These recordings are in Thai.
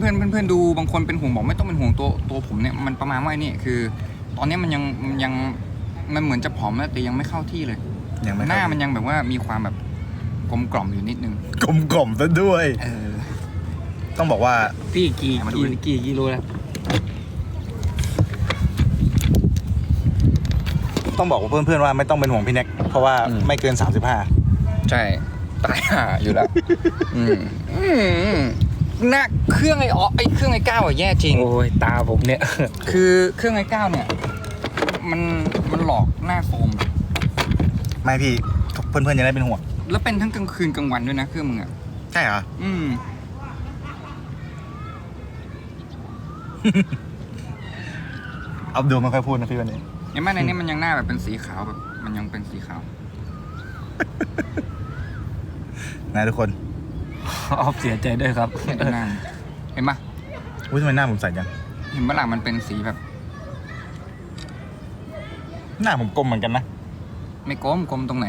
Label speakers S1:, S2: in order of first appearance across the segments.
S1: เพื่อนๆเพื่อนๆดูบางคนเป็นห่วงบอกไม่ต้องเป็นห่วงตัวตัวผมเนี่ยมันประมาณว่าไอ้นี่คือ ตอนนี้มันยังมันยังมันเหมือนจะผอมแล้วแต่ยังไม่เข้าที่เลย
S2: ยังไม่
S1: หน้ามันยังแบบว่ามีความแบบกลมกล่อมอยู่นิดนึง
S2: กลมกล่อมซะด้วย
S1: เออ
S2: ต้องบอกว่า
S3: พี่กี่
S1: มาดู
S3: กี่
S1: ดิ
S3: กี่กิโลแล้ว
S2: ต้องบอกว่าเพื่อนๆว่าไม่ต้องเป็นห่วงพี่แน็กเพราะว่าไม่เกิน 35
S1: ใช่ตายห่าอยู่แล้ว อืมอืม หน้าเครื่องไอ้อ๋อไอ้เครื่องไอ้เก้าอะแย่จริง
S3: โอ้ยตาผมเนี่ย
S1: คือเครื่องไอ้เก้าเนี่ย มันมันหลอกหน้าโฟม
S2: ไม่พี่เพื่อนๆจะได้เป็นห่วง
S1: แล้วเป็นทั้งกลางคืนกลางวันด้วยนะเครื่องมึงอะ
S2: ใช่เหรอ
S1: อืม
S2: เอาดูไม่ค่อยพูดนะพี่วันนี้
S1: เห็นไหมในนี้มันยังหน้าแบบเป็นสีขาวแบบ มันยังเป็นสีขาว
S2: นะทุกคน
S3: ออฟเสียใจด้วยครับ
S1: เห็นหน้ามันเห็นปะ
S2: อุ้ยทำไมหน้าผมใสจัง
S1: เห็นปะหลังมันเป็นสีแบบ
S2: หน้าผมกลมเหมือนกันนะ
S1: ไม่กลมกลมตรงไหน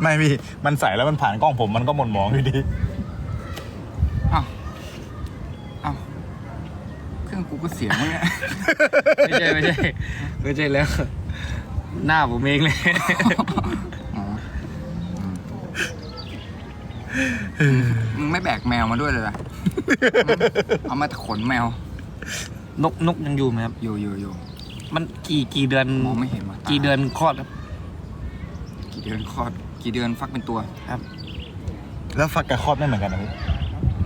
S2: ไม่พี่ มันใสแล้วมันผ่านกล้องผมมันก็หม่นหมองอยู่ดี
S1: อ้าวอ้าวเครื่องกูก็เสียมั้งเนี่ย
S3: ไม่ใช่ไม่ใช่ไม่ใช่แล้ว หน้าผมเองเลย
S1: มมึงไม่แบกแมวมาด้วยเลยเหรอเอามาขนแมว
S3: นกนกยังอยู่ไหมครับ
S1: อยู่อยู่อยู่
S3: มันกี่กี่เดือน
S1: มองไม่เห็นว่ะตา
S3: กี่เดือนคลอดครับ
S1: กี่เดือนคลอด กี่เดือนฟักเป็นตัว
S2: แล้วฟักกับครอบไม่เหมือนกันนะพี่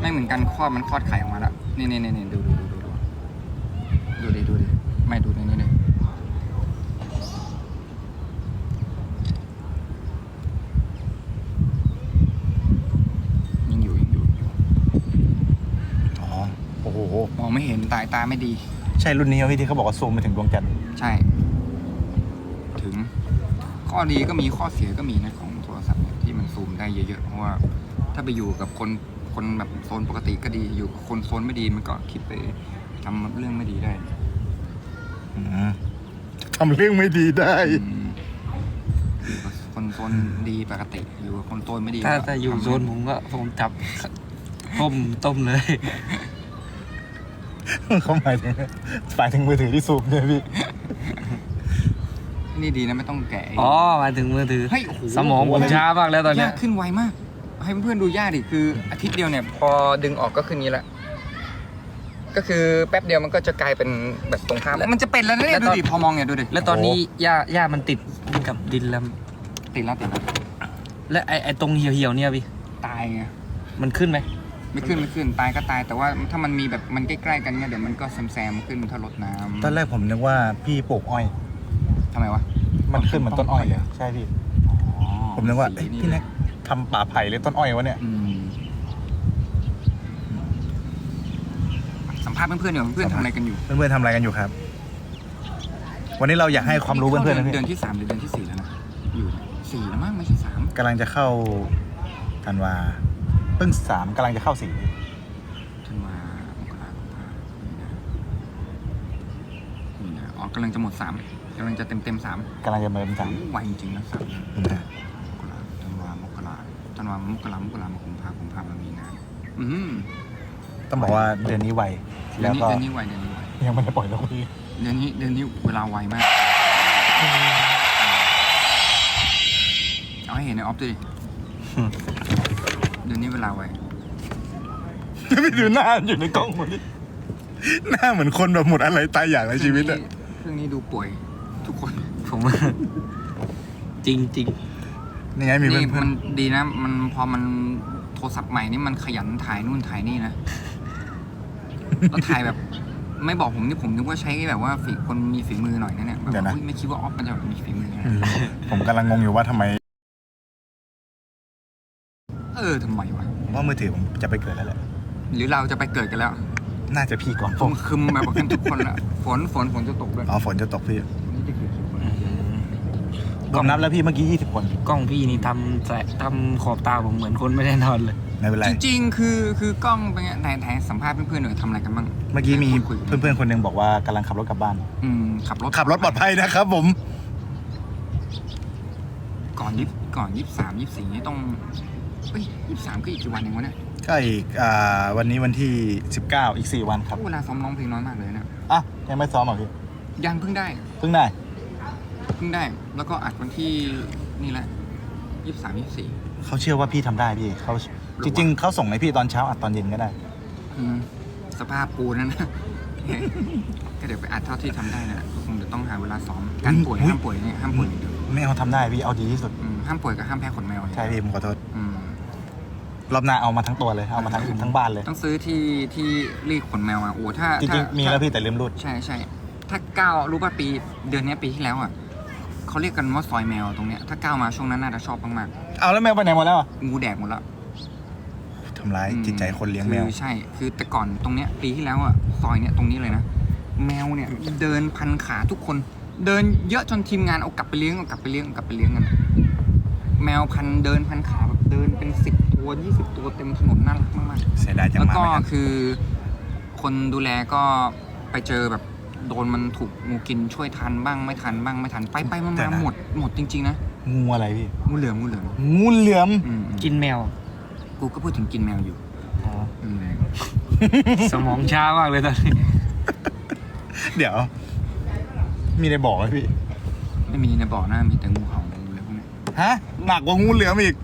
S1: ไม่เหมือนกันคลอดมันคลอดไข่ออกมาแล้ว นี่นี่นี่นี่ดูดูดูดูดูดิดูดิไม่ดูนี่นี่นี่ยังอยู่ยังอยู่ยังอยู่
S2: อ๋อ โอ้โห
S1: มองไม่เห็นตายตาไม่ดี
S2: ใช่รุ่นนี้ไหมพี่ที่เขาบอกว่าซูมไปถึงดวงจันทร์
S1: ใช่ ถึง ข้อดีก็มีข้อเสียก็มีนะของโทรศัพท์เนี่ยที่มันซูมได้เยอะๆเพราะว่า ถ้าไปอยู่กับคนคนแบบโซนปกติก็ดีอยู่กับคนโซนไม่ดีมันก็คิดไปทำเรื่องไม่ดีได้
S2: อืมทำเรื่องไม่ดีได้
S1: อืมอยู่กับคนโซนดีปกติอยู่กับคนโซนไม่ดี
S3: ถ้า
S1: ก็
S3: ถ้าอยู่
S1: ทำ
S3: โซนผมก็ผมจับต้มต้มเลย
S2: เขาหมายถึงหมายถึงมือถือที่ซูมเนี่ยพี่
S1: นี่ดีนะไม่ต้องแกะ
S3: อ๋อหมายถึงมือถือ
S1: เฮ้ยโอ้โห
S3: สมองผมช้ามากแล้วตอนเนี้
S1: ยายกขึ้นไวมาก ให้เพื่อนๆดูยากดิคืออาทิตย์เดียวเนี่ย พอดึงออกก็ขึ้นนี้ละ ก็คือแป๊บเดียวมันก็จะกลายเป็นแบบตรงข้ามมันจะเป็นแล้วนะเนี่ยดูดิพอมองเนี่ยดูดิ
S3: แล้วตอนนี้หญ้าหญ้ามันติดกับดินแล้ว
S1: ติดแล้วติดแล้ว
S3: และไอไอตรงเหี่ยวๆเนี่ยพี่
S1: ตายไง
S3: มันขึ้นไหม
S1: ไม่ขึ้นไม่ขึ้นตายก็ตายแต่ว่าถ้ามันมีแบบมันใกล้ๆกันเนี่ยเดี๋ยวมันก็แซมๆขึ้นถ้ารดน้ำ
S2: ตอนแรกผมนึกว่าพี่ปลูกอ้อย
S1: ทำไมวะ
S2: มันขึ้นเหมือนต้นอ้อยเลยใช่พี่
S1: อ๋อ
S2: ผมนึกว่า
S1: สี
S2: เอ้ยพี่แน็กทำป่าไผ่หรือต้นอ้อยวะเนี่ย
S1: อืมสัมภาษณ์เพื่อนๆเดี๋ยวเพื่อนๆทำอะไรกันอยู่
S2: เพื่อนๆทำอะไรกันอยู่ครับ วันนี้เราอยากให้ความรู้เพื่อนๆนะพี่
S1: เดือนที่สามหรือเดือนที่สี่แล้วนะอยู่สี่แล้วมั้งไม่ใช่สาม
S2: กำลังจะเข้าธันวา เพิ่งสามกำลังจะเข้าสี่
S1: ธันวามกราคมพามีนามีนาอ๋อกำลังจะหมดสามกำลังจะเต็มเต็มๆสาม
S2: กำลังจะเมินสาม
S1: ไวจริงๆนะสาม
S2: นะ
S1: มกราธันวามกราธันวามกรามกรามกุมภากุมภาพันธ์มีนาอืม
S2: ต้องบอกว่าเดือนนี้ไว
S1: เดือ
S2: แล้
S1: น
S2: ว
S1: นี้
S2: ก็
S1: เดือนนี้ไวเดือนนี้ไว
S2: ยังไม่ได้ปล่อยแล้วพี่
S1: เดือนนี้เดือนนี้เวลาไวมาก เอาให้เห็นในออฟด้วย ดิเดือนนี้เวลาไว
S2: พี่ดูหน้าอยู่ในกล้องหมดเลยหน้าเหมือนคนแบบหมดอะไรตายอยากในชีวิตอะ
S1: เครื่องนี้ดูป่วย ทุกคน
S3: ผมจริงจริง
S2: นี่ไงมีเพื่
S1: นี่
S2: อน
S1: มันดีนะ มันพอมันโทรศัพท์ใหม่นี่มันขยันถ่ายนู่นถ่ายนี่นะ แล้วถ่ายแบบ ไม่บอกผมนี่ผมนึกว่าใช้แบบว่าฝีคนมีฝีมือหน่อยนะเนี่ยแบบว่าอุ๊ยไม่คิดว่าออฟมันจะแบบมีฝีมือนะ
S2: ๆผมกำลังงงอยู่ว่าทำไม
S1: เออทำไมวะ
S2: ผมว่ามือถือผมจะไปเกิดแล้วแหละ
S1: หรือเราจะไปเกิดกันแล้ว
S2: น่าจะพี่ก่อน
S1: คมคึมแบบกันทุกคนละฝนฝนฝนจะตกด้วย
S2: อ๋อฝนจะตกพี่
S1: นี่จะเกิดกี่คน
S2: ผมนับแล้วพี่เมื่อกี้ยี่สิบคน
S3: กล้องพี่นี่ทำแสทำขอบตาผมเหมือนคนไม่ได้นอนเลย
S2: ไม่เป็นไร
S1: จริงๆ คือคือกล้องเป็นไงไหนไหนสัมภาษณ์เพื่อนๆหน่อยทำอะไรกันบ้าง
S2: เมื่อกี้มี
S1: คุยๆ
S2: เพื่อนๆคนหนึงบอกว่ากำลังขับรถกลับบ้าน
S1: อืมขับรถ
S2: ขับรถปลอดภัยนะครับผม
S1: ก่อนยิบ ก่อนยิบสามยิบสี่นี่ต้องเอ้ยยิบสามก็อีกกี่วันเองวะเนี่ย
S2: ก็อีกอ่าวันนี้วันที่ 19 อีก 4 วันครับ
S1: เวลาซ้อมร้องเพลงน้อยมากเลยนะ
S2: อะ ยังไม่ซ้อมเหรอพี่
S1: ยังเพิ่งได้
S2: เพิ่งได้
S1: เพิ่งได้ แล้วก็อัดวันที่นี่แหละยี่สิบสามยี่สิบสี่
S2: เขาเชื่อว่าพี่ทำได้พี่เขาจริง ๆ เขาส่งให้พี่ตอนเช้าอัดตอนเย็นก็ได้
S1: สภาพปูนั่นนะ ก็เดี๋ยวไปอัดเท่าที่ทำได้นะคงจะต้องหาเวลาซ้อมการป่วย
S2: อุ๊ย
S1: ห้ามป่วยเนี่ยห้ามป่วยอย่างเดียว
S2: ไม่เอาทำได้พี่เอาดีที่สุด
S1: อืมห้ามป่วยกับห้ามแพ้ขนแมวเนี่ย
S2: ใช่พี่ผมขอโทษ
S1: อืม
S2: รอบหน้าเอามาทั้งตัวเลยเอามาทั้งทั้งบ้านเลย
S1: ต้องซื้อที่ที่รีดขนแมวอะโอ้ถ้า
S2: จริง
S1: ถ้า
S2: ๆมีแล้วพี่แต่ลืมรูด
S1: ใช่ใช่ถ้าก้าวรู้ป่ะปีเดือนเนี้ยปีที่แล้วอะเขาเรียกกันว่าซอยแมวตรงเนี้ยถ้าก้าวมาช่วงนั้นน่าจะชอบมาก
S2: เอาแล้วแมวไปไหนหมดแล้วอะ
S1: ๆงูแดกหมดแล้ว
S2: ทำร้ายจิตใจคนเลี้ยงแมว
S1: คือใช่ คือแต่ก่อนตรงเนี้ยปีที่แล้วอะซอยเนี้ยตรงนี้เลยนะ แมวเนี่ยเดินพันขาทุกคน เดินเยอะจนทีมงานเอากลับไปเลี้ยงเอากลับไปเลี้ยงเอากลับไปเลี้ยงกัน แมวพันเดินพันขาแบบเดินเป็นสิบตัวยี่สิบตัวเต็มถนนน่ารักมากๆ
S2: เสียดายจัง
S1: แล้ว
S2: มา
S1: ก็
S2: ไม่ทัน
S1: คือคนดูแลก็ไปเจอแบบโดนมันถูกงูกินช่วยทันบ้างไม่ทันบ้างไม่ทันไปไปมามาหมดหมดจริง ๆ นะ
S2: งูอะไรพี่
S1: งูเหลือมงูเหลือม
S2: งูเหลือม
S1: อืม
S3: กินแมว
S1: กูก็พูดถึงกินแมวอยู่
S3: อ๋อ
S1: อืม
S3: สมองช้ามากเลยตอนนี้
S2: เดี๋ยว มีในบอกไหมพี่
S1: ไม่มีในบ่อหน้ามีแต่งูเห่างูอะไรพวกนี้
S2: ฮะ หนักกว่างูเหลือมอีก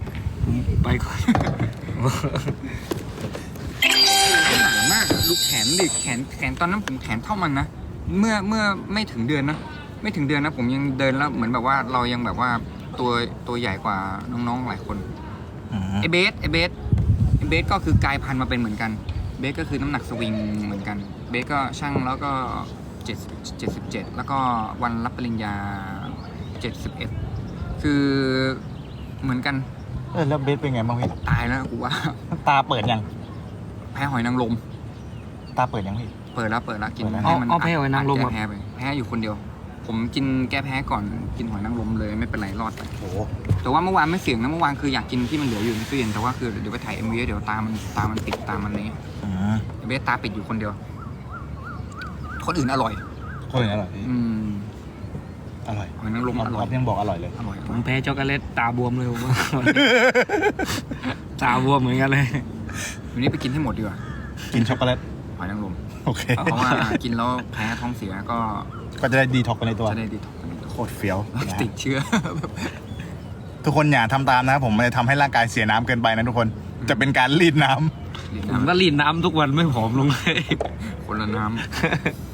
S3: ไปก่อน
S1: หนามากลูกแขนดิแขนแขนตอนนั้นผมแขนเท่ามันนะเมื่อเมื่อไม่ถึงเดือนนะไม่ถึงเดือนนะ ผมยังเดินแล้วเหมือนแบบว่าเรายังแบบว่าตัวตัวใหญ่กว่าน้องๆหลายคนไอเบสไอเบสไอเบสก็คือกลายพันธุ์มาเป็นเหมือนกัน เบสก็คือน้ำหนักสวิงเหมือนกัน เบสก็ช่างแล้วก็ เจ็ดเจ็ดสิบเจ็ดแล้วก็วันรับปริญญาเจ็ดสิบเอ็ดคือเหมือนกัน
S2: เออแล้วเบสเป็นไงบ้างพี่
S1: ตายแล้วกูว่า
S2: ตาเปิดยัง
S1: แพ้หอยนางรม
S2: ตาเปิดยังพี่
S1: เปิดแล้วเปิดแล้วกิน
S2: เปิดแล้ว
S1: ให้มัน
S3: เอาเอาแพ้หอยนางรม
S1: แก้
S3: อะ
S1: แพ้ไปแพ้อยู่คนเดียว ผมกินแก้แพ้ก่อนกินหอยนางรมเลยไม่เป็นไรรอดไป
S2: โอ้
S1: แต่ว่าเมื่อวานไม่เสี่ยงนะเมื่อวานคืออยากกินที่มันเหลืออยู่ในตู้เย็นแต่ว่าคือเดี๋ยวไปถ่ายเอ็มวีเดี๋ยวตามันตามันปิดตามันนี้
S2: อืม
S1: เบสตาปิดอยู่คนเดียว คนอื่นอร่อย
S2: คนอื่นอร่อยพี่
S1: อืม
S2: อร่อย
S1: หอยนางรมอร่
S2: อ
S1: อ
S2: อยฟยังบอกอร่อยเลย
S1: อร่อย
S3: ผมแพ้ช็อกโกแลตตาบวมเลยผมว่า ตาบวมเหมือนกันเลย
S1: วันนี้ไปกินให้หมดดีกว่า
S2: กินช็อกโกแลต
S1: หอยนางรม
S2: โอเค
S1: เพราะว่ากินแล้วแพ้ท้องเสียก็
S2: ก็จะได้ดีท็อกไปในตัว
S1: จะได้ดีท็อกซ์กัน
S2: โคตรเฟี้ยวนะ
S1: ติดเชื้อ
S2: ทุกคนอย่าทำตามนะครับผมมันจะทำให้ร่างกายเสียน้ำเกินไปนะทุกคนจะเป็นการรีดน้ำ
S3: ผมก็รีดน้ำทุกวันไม่ผอมลงเลย
S1: คนละน้ำ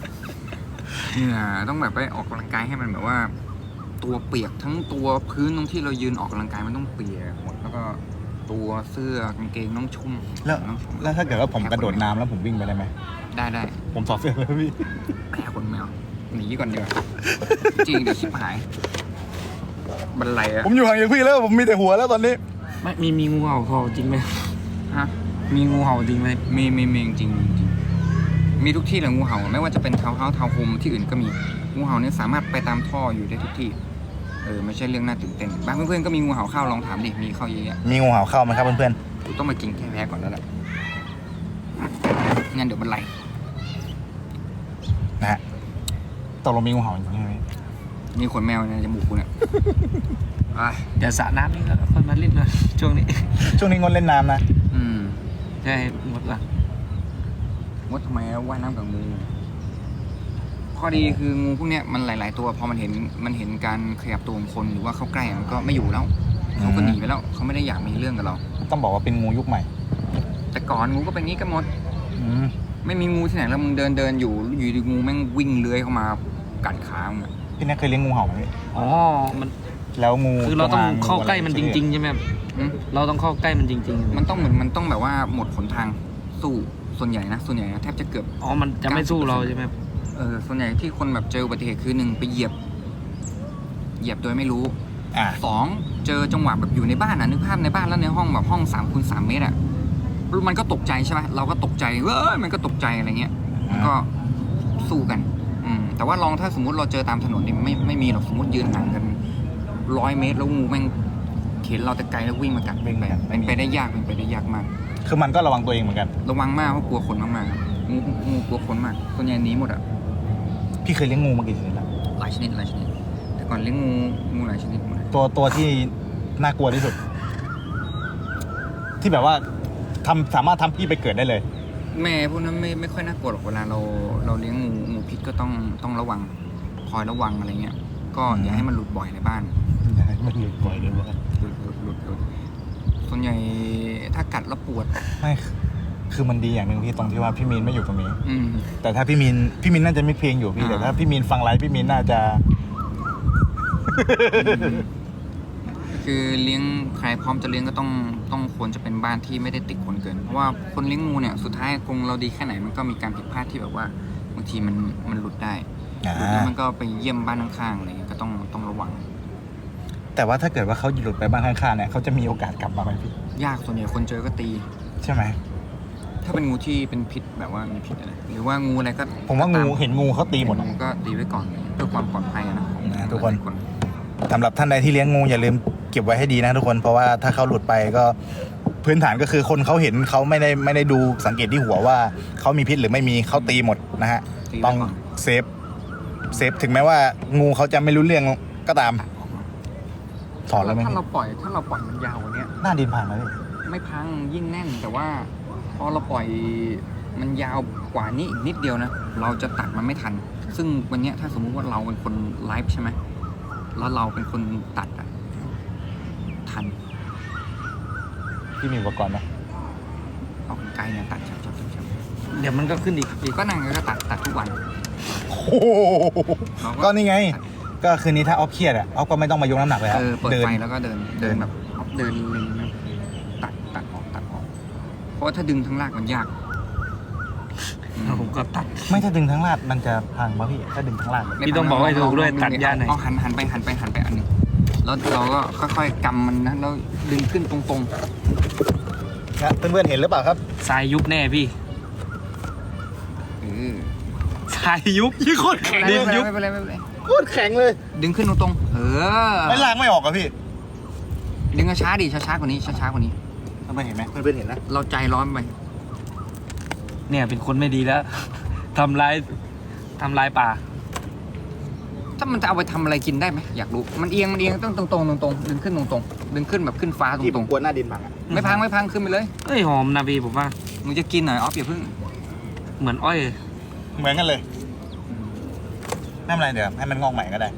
S1: เนี่ยต้องแบบไปออกกำลังกายให้มันแบบว่า ตัวเปียกทั้งตัวพื้นตรงที่เรายืนออกกำลังกายมันต้องเปียกหมดแล้วก็ตัวเสื้อกางเกงต้องชุ่ม
S2: แล้ว
S1: ต้องชุ่ม
S2: แล้วถ้าเกิดว่าผมกระโดดน้ำแล้วผมวิ่งไปได้ไหม
S1: ได้ได้
S2: ผมถอดเสื้อเลยพี่
S1: แพ้คนแมวหนีก่อนเดียวาจริงเดี๋ยวชิบหายบันไลอะ
S2: ผมอยู่ห่างจากพี่แล้วผมมีแต่หัวแล้วตอนนี้
S3: ไม่มีมีงูเห่าเขาจริงไหม
S1: ฮะ
S3: มีงูเห่าจริงไหม
S1: มีมีมีจริงๆจริง มีทุกที่เลยงูเห่า ไม่ว่าจะเป็นเท้าเท้าเท้าโฮมที่อื่นก็มีงูเห่าเนี่ยสามารถไปตามท่ออยู่ได้ทุกที่เออไม่ใช่เรื่องน่าตื่นเต้นบ้านเพื่อนๆก็มีงูเห่าเข้าลองถามดิมีเข้าเยอะแยะ
S2: มีงูเห่าเข้าไหมครับเพื่อน
S1: กูต้องมากินแค่แพ้ก่อนแล้วแหละงั้นเดี๋ยวมันไหล
S2: ๆนะฮะตกลงมีงูเห่าจริงไหม
S1: มีขนแมวในจมูกกูเนี่ยไป
S3: เดี๋ยวสระน้ำนี่ก็ค่อยมาเล่นเลยช่วงนี้
S2: ช่วงนี้งดเล่นน้ำนะ
S1: อืม
S3: ใช่หมดละ
S1: ว่าทำไมว่ายน้ำกับงู ข้อดีคืองูพวกเนี้ยมันหลาย ๆ ตัวพอมันเห็นมันเห็นการขยับตัวของคนหรือว่าเข้าใกล้มันก็ไม่อยู่แล้วเขาก็หนีไปแล้วเขาไม่ได้อยากมีเรื่องกับเรา
S2: ต้องบอกว่าเป็นงูยุคใหม่
S1: แต่ก่อนงูก็เป็นงี้กันหมด
S2: อืม
S1: ไม่มีงูที่ไหนแล้วมึงเดินเดินอยู่อยู่ดีงูแม่งวิ่งเลื้อยเข้ามากัดขามึงอะ
S2: พี่แนักเคยเลี้ยงงูเห่าไหมพี่
S3: อ๋อ มัน
S2: แล้วงู
S3: คือเราต้อง
S2: จงง
S3: เข้าใกล้ะ
S2: ไมั
S3: นจริง ๆ ใช่ไหมครับ
S1: อืม
S3: เราต้องเข้าใกล้มันจริง ๆ
S1: มันต้องเหมือนมันต้องแบบว่าหมดหนทางสู้ ส่วนใหญ่นะ ส่วนใหญ่นะแทบจะเกือบ
S3: อ๋อ มันจะไม่สู้เราใช่ไหมครับ
S1: เออส่วนใหญ่ที่คนแบบเจออุบัติเหตุคือหนึ่งไปเหยียบ เหยียบโดยไม่รู้
S2: อ่า
S1: สองเจอจังหวะแบบอยู่ในบ้านอะนึกภาพในบ้านแล้วในห้องแบบห้องสามคูณสามเมตรอะมันก็ตกใจใช่ไหมเราก็ตกใจเว้ยมันก็ตกใจอะไรเงี้ยมันก็สู้กัน อืม แต่ว่าลองถ้าสมมติเราเจอตามถนนนี่ไม่ไม่มีหรอกสมมติยืนห่างกันร้อยเมตรแล้วงูแม่งเข็นเราแต่ไกลแล้ววิ่งมากัด
S2: วิ่งมากัด
S1: เป็นไปได้ยากเป็นไปได้ยากมาก
S2: คือมันก็ระวังตัวเองเหมือนกัน
S1: ระวังมากเพราะกลัวคนมากๆครับงูงูกลัวคนมากส่วนใหญ่หนีหมดอะ
S2: พี่เคยเลี้ยงงูมากี่ชนิดแล้ว
S1: หลายชนิดหลายชนิด แต่ก่อนเลี้ยงงูงูหลายชนิดหมดเลย
S2: ตัวตัวที่น่ากลัวที่สุด ที่แบบว่าทำสามารถทำพี่ไปเกิดได้เลย
S1: แม่พวกนั้นไม่ไม่ค่อยน่ากลัวหรอกเวลาเราเราเลี้ยงงูงูพิษก็ต้องต้องระวังคอยระวังอะไรเงี้ย ก็อย่าให้มันหลุดบ่อยในบ้าน
S2: อย่าให้มันหลุดบ่อยเลยว่า
S1: หลุดหลุดหลุดหลุด ส่วนใหญ่ถ้ากัดแล้วปวด
S2: ไม่คือมันดีอย่างหนึ่งพี่ตรงที่ว่าพี่มีนไม่อยู่ตรงนี้
S1: อืม
S2: แต่ถ้าพี่มีนพี่มีนน่าจะไม่เพลงอยู่พี่
S1: อ่า
S2: แต่ถ้าพี่มีนฟังไลฟ์พี่มีนน่าจะ
S1: คือเลี้ยงใครพร้อมจะเลี้ยงก็ต้องต้องควรจะเป็นบ้านที่ไม่ได้ติดคนเกินเพราะว่าคนเลี้ยงงูเนี่ยสุดท้ายกรงเราดีแค่ไหนมันก็มีการผิดพลาดที่แบบว่าบางทีมันมันหลุดได้
S2: อ่า
S1: หลุดแล้วมันก็ไปเยี่ยมบ้านข้างๆอะไรเงี้ยก็ต้องต้องระวัง
S2: แต่ว่าถ้าเกิดว่าเขาหลุดไปบ้านข้างๆเนี่ยเขาจะมีโอกาสกลับมาไหมพี่
S1: ยากส่วนใหญ่คนเจอก็ตี
S2: ใช่ไหม
S1: ถ้าเป็นงูที่เป็นพิษแบบว่ามีพิษอะไรหรือว่างูอะไรก็
S2: ผมว่างู
S1: ต
S2: เห็นงูเขาตีหมด
S1: งูก็ตีไว้ก่อนเพื่อความปลอดภัยอะนะของ
S2: นะทุกคน
S1: หลาย
S2: สำหรับท่านใดที่เลี้ยงงูอย่าลืมเก็บไว้ให้ดีนะทุกคนเพราะว่าถ้าเขาหลุดไปก็พื้นฐานก็คือคนเขาเห็นเขาไม่ได้ไม่ได้ดูสังเกตที่หัวว่าเขามีพิษหรือไม่มีเขาตีหมดนะฮะ
S1: ตี
S2: ต้
S1: ไว้
S2: อง
S1: ก่อน
S2: เซฟเซฟถึงแม้ว่างูเขาจะไม่รู้เรื่องก็ตาม
S1: ตัดออกมา
S2: ถอนแล้วไหม
S1: ถ้าเราปล่อยถ้าเราปล่อยมันยาวกว่าเนี้ย
S2: หน้าดินผ่านไหมพี่
S1: ไม่พังยิ่งแน่นแต่ว่า พอเราปล่อยมันยาวกว่านี้อีกนิดเดียวนะเราจะตัดมันไม่ทัน ซึ่งวันเนี้ยถ้าสมมุติว่าเราเป็นคนไลฟ์ใช่ไหมแล้วเราเป็นคนตัดอะทัน
S2: พี่มีอุปกรณ์ไหม
S1: เอากรรไกลเนี่ยตัดชับชับชับชับ
S3: เดี๋ยวมันก็ขึ้นอีก
S1: อีกก็นั่งก็ตัดตัดทุกวัน
S2: โอ้โห
S1: เรา
S2: ก็นี่ไง ก็คืนนี้ถ้าออฟเครียดอะออฟก็ไม่ต้องมายกน้ำหนักเลยครั
S1: เอบอเปิด
S2: เดิน
S1: ไฟแล้วก็เดินเดินแบบเดินเล็งตัดตัดออกตัดออก เพราะว่าถ้าดึงทั้งรากมันยากอืม
S3: ผมก็ตัด
S2: ไม่ถ้าดึงทั้งลาดมันจะพังป่ะพี่ถ้าดึงทั้งลาด
S1: ไม่
S3: พี่ต้องบอกให้ถูกด้วย
S1: ลอง
S3: ตัดหญ้าไหน
S1: เอาหันหันไปหันไปหันไปอันหนึงแล้วเราก็ค่อยๆกำมันนะแล้วดึงขึ้นตรง
S2: นะเพื่อนๆเห็นหรือเปล่าครับ
S3: ทรายยุบแน่พี่
S1: ๆเออ
S3: ทรายยุบยี่โคตรแข็ง
S1: ไม่
S3: ดิน
S1: เป็นไร
S3: ยุบ
S1: ไม่เป็นไรไม่เป็นไร
S2: โคตรแข็งเลย
S1: ดึงขึ้นตรงๆเออ
S2: ไม่ล้างไม่ออกอะพี่
S1: ดึงช้าๆดิช้าๆกว่านี้ช้าๆกว่านี้
S2: เพื่อนๆเห็นไหมเพื่อนๆเห็นนะ
S1: เราใจร้อนไป
S3: เนี่ยเป็นคนไม่ดีแล้ว ทำลายทำลายป่า
S1: ถ้ามันจะเอาไปทำอะไรกินได้ไหมอยากรู้มันเอียงมันเอียงต้องตรงๆตรงๆดึงขึ้นตรงๆดึงขึ้นแบบขึ้นฟ้าต
S2: ที่ผ
S1: ร
S2: ม
S1: ง
S2: กลัวหน้าดินพังอะ
S1: ๆไม่พังไม่พังขึ้นไปเลย
S3: เอ้ยหอมนะพี่ผมว่า
S1: มึงจะกินหน่อยออฟอย่าเพิ่ง
S3: เหมือนอ้อย
S2: เหมือนกันเลย ไม่เป็นไรเดี๋ยวให้มันงอกใหม่ก็ได้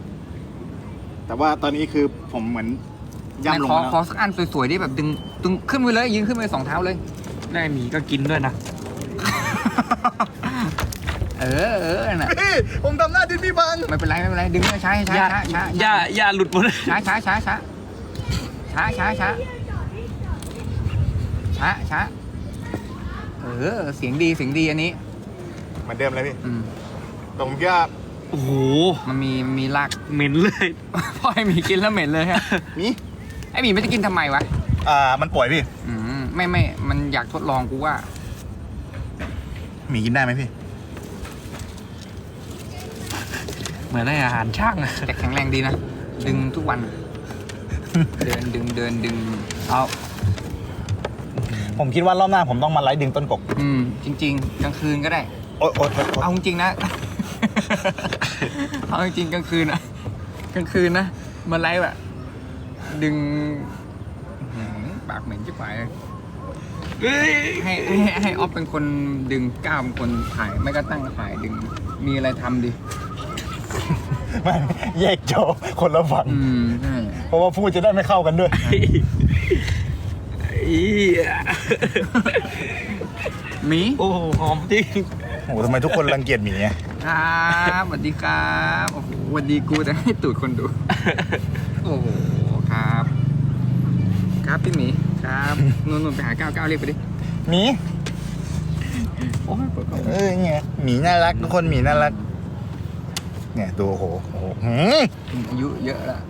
S2: แต่ว่าตอนนี้คือผมเหมือนย่ำลง
S1: ขอ
S2: แล้ว
S1: ขอสักอันสวยๆที่แบบดึงดึงขึ้นไปเลยยืนขึ้นไปสองเท้าเลย
S3: ได้หมีก็กินด้วยนะ
S1: เออเออน่ะ
S2: พี่ผมทำหน้าดินพี่พัง
S1: ไม่เป็นไรไม่เป็นไรดึงให้ช้าช้า
S3: ย่า
S1: ช้าช้า
S3: ย่าย่าหลุดหมดเลย
S1: ช้าช้าช้าช้าช้าช้าช้าช้าช้าเออเสียงดีเสียงดีอันนี้
S2: เหมือนเดิมเลยพี่
S1: อืม
S2: แต่ผมคิดว่า
S3: โอ้โห
S1: มันมีมันมีราก
S3: เหม็นเลย
S1: พ่อไอหมีกินแล้วเหม็นเลยฮะ
S2: มี
S1: ไอหมีไม่จะกินทำไมวะ
S2: อ่า มันป่วยพี่
S1: อืมไม่ไม่มันอยากทดลองกูว่า
S2: หมีกินได้ไหมพี่
S3: เหมือนให้อาหารช่างอะ
S1: แต่แข็งแรงดีนะ ดึงทุกวัน เดินดึงเดินดึง เอา
S2: ผมคิดว่ารอบหน้าผมต้องมาไล่ดึงต้นกก
S1: อืม จริง ๆ กลางคืนก็ได้
S2: โอ๊ยโอ๊ยโอ๊ยโอ๊ย
S1: เอาจริงๆนะ เอาจริงๆกลางคืนนะกลางคืนนะมาไลฟ์แบบดึงอื้อหือปากเหม็นจิ๋วเลย
S3: เฮ้ย
S1: ให้ให้ให้ออฟเป็นคนดึงก้าวเป็นคนถ่ายไม่ก็ตั้งถ่ายดึงมีอะไรทำดิ
S2: ไม่แยกโจคนละฝั่ง
S1: อืมใช่
S2: เพราะว่าพูดจะได้ไม่เข้ากันด้วย
S3: อี๋
S1: หมี
S3: โอ้โหหอมจริง
S2: โอ้โหทำไมทุกคนรังเกียจหมีอะ
S1: ครับสวัสดีครับโอ้โหสวัสดีกูแต่ให้ตูดคนดู โอ้โหครับ ครับพี่หมีครับนุ่นๆไปหาก้าวก้าวเรียกไปดิ
S2: หมี
S1: โอ้ยปวดท้อง
S2: เออเนี่ยหมีน่ารักทุกคนหมีน่ารัก เนี่ยดูโอ้โหโอ้โหหืม
S1: อายุเยอะแล้ว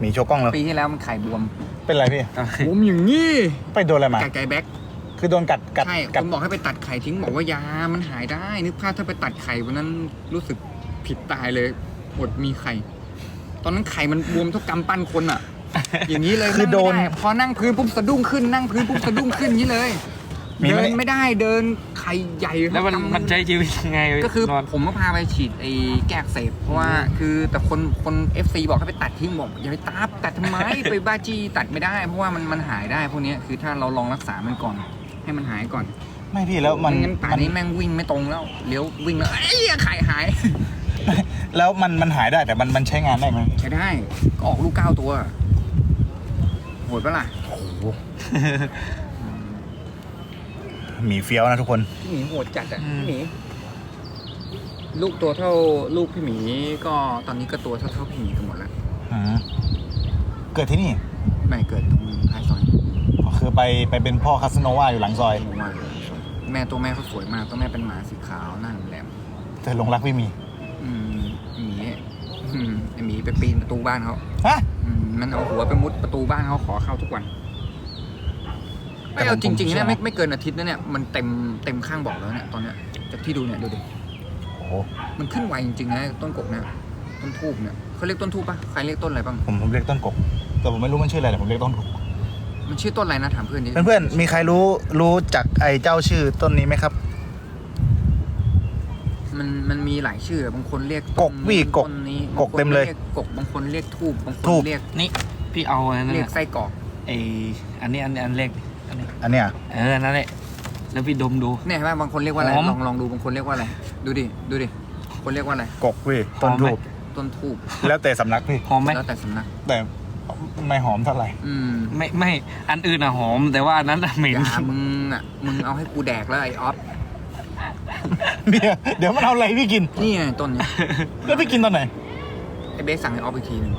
S2: หมีโชว์กล้องแล้ว
S1: ปีที่แล้วมันไข่บวม
S2: เป็นไรพี่
S1: บวมอย่างนี้
S2: ไปโดนอะไรมา
S1: กัดไก่แบ็ค
S2: คือโดนกัดกัด
S1: ใช่ค
S2: กัด
S1: นบอกให้ไปตัดไข่ทิ้งบอกว่ายามันหายได้ นึกภาพถ้าไปตัดไข่วันนั้นรู้สึกผิดตายเลยอดมีไข่ ตอนนั้นไข่มันบวมเท่ากำปั้นคนอะ อย่างนี้เลย
S2: คือโดน
S1: งไม่ไพอนั่งพื้นปุ๊บสะดุ้งขึ้นนั่งพื้นปุ๊บสะดุ้งขึ้นอย่างนี้เลย
S2: มีไหม
S1: เดินไม่ได้เดินไข่ใหญ่
S3: แล้วมัน
S1: เท่ากำ
S3: มันใช้ชีวิตยังไง
S1: ก็คือน
S3: อน
S1: ผมก็พาไปฉีดไอ้แก้อักเสพเพราะว่าคือแต่คนคน FC บอกให้ไปตัดทิ้งบอกอย่าไปตัดตัดทำไม ไปบ้าจี้ตัดไม่ได้ เพราะว่ามันมันหายได้พวกเนี้ยคือถ้าเราลองรักษามันก่อน ให้มันหายก่อน
S2: ไม่พี่แล้วมัน
S1: ไงั้นป่าน
S2: มัน
S1: นี้แม่งวิ่งไม่ตรงแล้วเลี้ยววิ่งแล้วไอ้ยไข่หาย
S2: แล้วมันมันหายได้แต่มันมันใช้งานได้ไหม
S1: ใช้ได้ก็ออกลูกเก้าตัวโหดปะล่ะ
S2: โอ้โหหมีเฟี้ยวนะทุกคน
S1: พี่หมีโหดจัดอะพี่หมีลูกตัวเท่าลูกพี่หมีก็ตอนนี้ก็ตัวเท่าเท่าพี่หมีกันหมดแล้ว
S2: อืมเกิดที่นี่
S1: ไม่เกิดตรงท้ายซอย
S2: คือไปไปเป็นพ่อคาสโนวาอยู่หลังซอย
S1: ผมว่าแม่ตัวแม่เขาสวยมากตัวแม่เป็นหมาสีขาวหน้าแหลม
S2: แต่หลงรักไม่มี
S1: อืมหมีอืมไอหมีไปปีนประตูบ้านเขา
S2: ฮะ
S1: อืมมันเอาหัวไปมุดประตูบ้านเขาขอเข้าทุกวัน
S2: แต่
S1: ไม่เอา
S2: ผม
S1: จริงๆ
S2: เชื่อ
S1: นะ ไม่ไม่เกินอาทิตย์นะเนี่ยมันเต็มเต็มข้างบอกแล้วเนี่ยตอนเนี้ยจากที่ดูเนี่ยดูดิ
S2: โอ้โห
S1: มันขึ้นไวจริงๆนะต้นกกเนี่ยต้นทูบเนี่ยเขาเรียกต้นทูบปะใครเรียกต้นอะไรบ้าง
S2: ผมผมเรียกต้นกก แต่ผมไม่รู้มันชื่ออะไรแต่ผมเรียกต้นกก
S1: มันชื่อต้นอะไรนะถามเพื่อนดิ
S2: เพื่อนๆมีใครรู้รู้จักไอ้เจ้าชื่อต้นนี้ไหมครับ
S1: มันมันมีหลายชื่อบางคนเรียก
S2: กกวี่กก
S1: ต้นนี้
S2: กกเต็มเลย
S1: บางคนรีกกกบางคนเรียกทูบบางคน
S2: ทูบ
S1: เรียก
S3: นี่พี่เอาอันนั้น
S1: เรียก
S3: น่ะ
S1: ไส้กรอก
S3: ไออันนี้อันนี้อันเล็กอันนี้
S2: อันเนี้ย
S3: เอออันนั่นแหละแล้วพี่ดมดู
S1: เนี่ยเห็นไหมบางคนเรียกว่าอะไร
S3: หอม
S1: ลองลองดูบางคนเรียกว่าอะไรดูดิดูดิคนเรียกว่าอะไร
S2: กกพี่ต้น
S3: หอมไหม
S2: ทูบ
S1: ต้นทูบ
S2: แล้วแต่สำนักพี่
S3: หอมไหม
S1: แล้วแต่สำนัก
S2: แต่ ไม่หอมเท่าไหร่
S1: อืม
S3: ไม่ไม่อันอื่นอะหอม แต่ว่าอันนั้นอะเหม็น
S1: อย่ามึงอะมึงเอาให้กูแดกแล้วไอ้ออฟ
S2: เดี๋ยวเดี๋ยวมันเอาอะไรพี่กิน
S1: นี่ไงต้นเนี้ย
S2: แล้วพี่กินตอนไหน
S1: ไอ้เบสสั่งไอ้ออฟอีกทีหนึง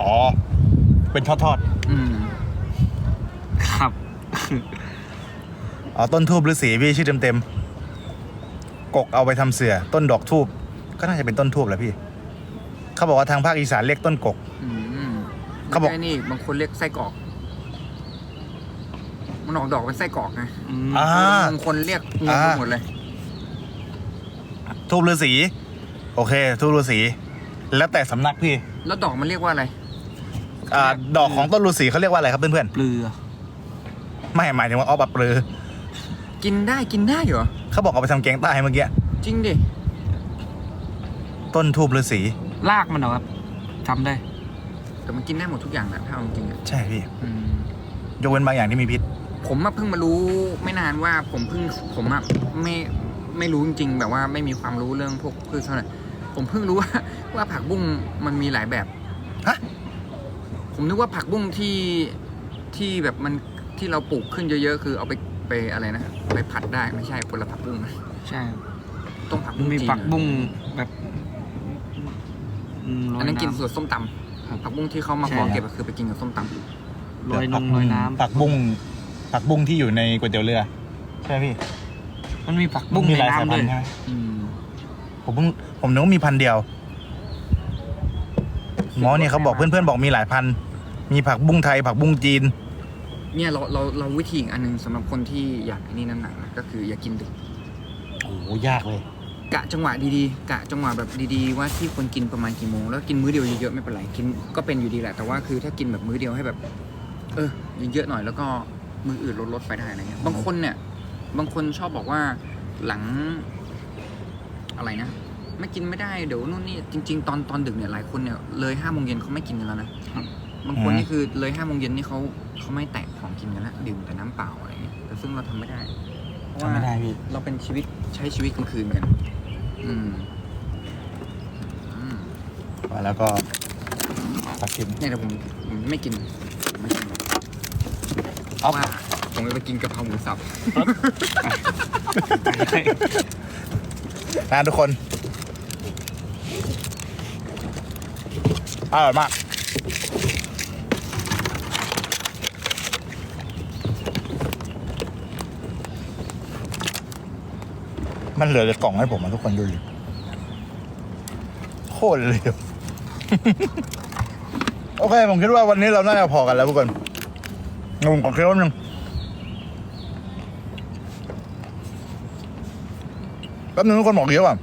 S2: อ๋อ เป็นทอด
S1: อืม
S3: ครับ
S2: ๆอ๋อต้นทูบฤาษีพี่ชื่อเต็มๆกกเอาไปทำเสือ ต้นดอกทูบก็น่าจะเป็นต้นทูบแหละพี่ เขาบอกว่าทางภาคอีสานเรียกต้นกก
S1: อืม
S2: เขาบอก
S1: ไม่ใช่นี่บางคนเรียกไส้กรอก มันออกดอกเป็นไส้กรอกไง
S3: อืม
S2: อ่า
S1: บางคนเรียกงง
S2: อ่า
S1: ไปหมดเลย
S2: ทูบฤาษีโอเค ทูบฤาษีแล้วแต่สำนักพี่
S1: แล้วดอกมันเรียกว่าอะไร
S2: อ่าดอกของต้นฤาษีเขาเรียกว่าอะไรครับเพื่อน
S3: เปลือ
S2: ๆไม่หมายถึงว่าออปะเปลือ
S1: กินได้กินได้เหรอ
S2: เขาบอกเอาไปทำแกงใต้เมื่อกี้
S1: จริงดิ
S2: ต้นทูบฤาษี
S3: ลากมันเหรอครับทำได้
S1: แต่มันกินได้หมดทุกอย่างแหละถ้าเอาจริงๆอะ
S2: ใช่พี่
S1: อืม
S2: ยกเว้นบางอย่างที่มีพิษ
S1: ผมมาเพิ่งมารู้ไม่นานว่าผมเพิ่งผมอะไม่ไม่รู้จริงๆแบบว่าไม่มีความรู้เรื่องพวกพืชเท่าไหร่ผมเพิ่งรู้ว่าว่าผักบุ้งมันมีหลายแบบ
S2: ฮะ
S1: ผมนึกว่าผักบุ้งที่ที่แบบมันที่เราปลูกขึ้นเยอะๆ คือเอาไปไปอะไรนะไปผัดได้ไม่ใช่คนละผักบุ้งนะ
S3: ใช่
S1: ต้องผัก
S3: มั
S1: บุ้
S3: น
S1: ง
S3: มี
S1: จีน
S3: ผักบุ้งแบบมลย
S1: อันนั้นกินำส่วนส้มต
S3: ครับำ
S1: ผักบุ้งที่เขามา
S3: ใช่
S1: ขอ
S3: ครับ
S1: เก็บอะคือไปกินกับส้มตำ
S3: ลอยนงลอยน้
S2: ผักบุ้งผักบุ้งที่อยู่ในก๋วยเตี๋ยวเรือ ใช่ไหมพี่ำ
S3: มันมีผักบุ้ง
S2: มี
S3: ใน
S2: หลายสาย
S3: น้ำ
S2: พั
S3: ด้
S2: น
S3: วย
S2: ธุ์ใช่ไหม
S1: อืม
S2: ผมเพิ่งผมนึกว่ามีพันธุ์เดียวหมอเนี่ยเขาบอกเพื่อนๆบอกมีหลายพันธุ์มีผักบุ้งไทย ผักบุ้งจีน
S1: เนี่ยเราเราเราวิธีอีกอันหนึงสำหรับคนที่อยากไอ้นี่น้ำหนักนะก็คืออย่ากินดึก
S2: โอ้โหยากเลย
S1: กะจังหวะดีๆ กะจังหวะแบบดีๆ ว่าที่ควรกินประมาณกี่โมง แล้วกินมื้อเดียวเยอะๆไม่เป็นไรกินก็เป็นอยู่ดีแหละ แต่ว่าคือถ้ากินแบบมื้อเดียวให้แบบ เออเยอะๆหน่อยแล้วก็มื้ออื่นลดๆไปได้อะไรเงี้ยบางคนเนี่ย บางคนชอบบอกว่าหลังอะไรนะไม่กินไม่ได้เดี๋ยวนู่นนี่จริง ๆ ตอนตอนดึกเนี่ยหลายคนเนี่ยเลยห้าโมงเย็นเขาไม่กินกันแล้วนะบางคน
S2: อืม
S1: นี่คือเลยห้าโมงเย็นนี่เขาเขาไม่แตะของกินกันแล้วดื่มแต่น้ำเปล่าอะไรเงี้ยแต่ซึ่งเราทำไม่ได้เพราะว่า
S2: ทำไม่ได้พี่
S1: เราเป็นชีวิตใช้ชีวิตกลางคืนกัน อืมอืม
S2: แล้วก็ตักกิน
S1: เนี่ยเดี๋ยวผมผมไม่กินผมไม่กินเพ
S2: อ๊อฟ
S1: ราะว่าผมจะไปกินกะเพราหมูสับ
S2: นะทุกคนอร่อยมาก มันเหลือแต่กล่องให้ผมอะทุกคนดูดิโคตรเร็วโอเค ผมคิดว่าวันนี้เราน่าจะพอกันแล้วทุกคนงงขอเคี้ยวนึงแป๊บนึงทุกคนบอกเยอะอะ